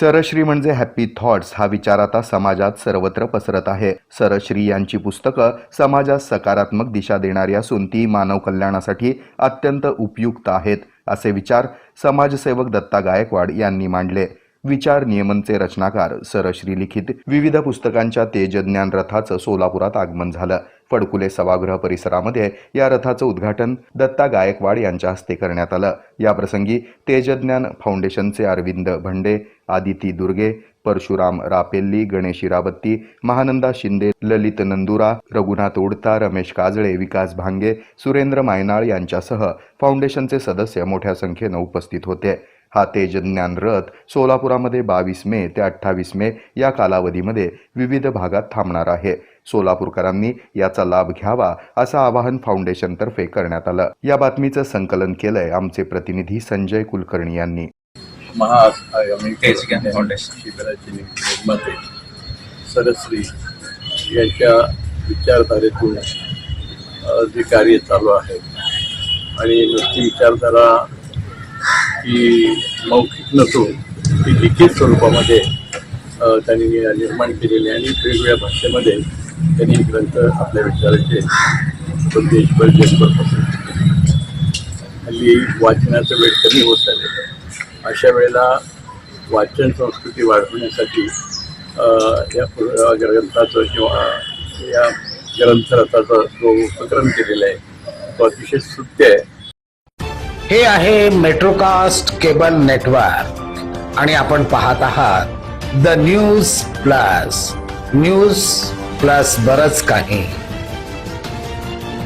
सरश्री म्हणजे happy thoughts हा विचार आता समाजात सर्वत्र पसरत आहे. सरश्री यांची पुस्तकं समाजात सकारात्मक दिशा देणारी असून ती मानव कल्याणासाठी अत्यंत उपयुक्त आहेत असे विचार समाजसेवक दत्ता गायकवाड यांनी मांडले. विचार नियमनचे रचनाकार सरश्री लिखित विविध पुस्तकांच्या तेजज्ञान रथाचं सोलापुरात आगमन झालं. फडकुले सभागृह परिसरामध्ये या रथाचं उद्घाटन दत्ता गायकवाड यांच्या हस्ते करण्यात आलं. याप्रसंगी तेजज्ञान फाउंडेशनचे अरविंद भंडे आदिती दुर्गे परशुराम रापेल्ली गणेश इराबत्ती महानंदा शिंदे ललित नंदुरा रघुनाथ उडता रमेश काजळे विकास भांगे सुरेंद्र मायनाळ यांच्यासह फाउंडेशनचे सदस्य मोठ्या संख्येनं उपस्थित होते. हा तेजज्ञान रथ सोलापुरामध्ये बावीस मे ते अठ्ठावीस मे या कालावधीमध्ये विविध भागात थांबणार आहे. सोलापूरकरांनी याचा लाभ घ्यावा असं आवाहन फाउंडेशनतर्फे करण्यात आलं. या बातमीचं संकलन केलंय आमचे प्रतिनिधी संजय कुलकर्णी यांनी. महाआगामी तेजज्ञान फाउंडेशन. शिबिराचे निर्माते सरश्री यांच्या विचारधारेतून जे कार्य चालू आहे आणि नुसती विचारधारा ही मौखिक नसून ती लिखित स्वरूपामध्ये त्यांनी निर्माण केलेली आणि वेगवेगळ्या भाषेमध्ये त्यांनी ग्रंथ आपल्या विचाराचे देशभर जगभर पसरले हल्ली वाचनाचा वेळ कमी होत चाललेला आहे. अशा वेळेला वाचन संस्कृती वाढवण्यासाठी या ग्रंथाचं किंवा या ग्रंथरथाचा जो उपक्रम केलेला आहे तो अतिशय स्तुत्य आहे. हे आहे मेट्रोकास्ट केबल नेटवर्क आणि आपण पाहत आहात the news plus news plus बरंच काही.